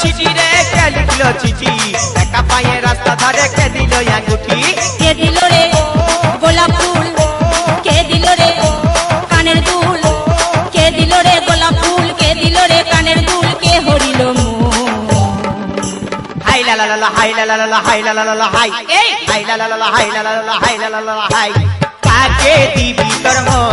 city রে কে লিখল চিঠি একা পায়ে রাস্তা ধারে কে দিল আঙ্গুঠি কে দিল রে গোলাপ ফুল কে দিল রে কানের দুল কে দিল রে গোলাপ ফুল কে দিল রে কানের দুল কে হরিল হাই লা লা লা লা হাই লা লা লা লা হাই লা লা লা লা হাই এই হাই লা লা লা লা হাই লা লা লা লা হাই লা লা লা হাই কাকে দিবি তোর মন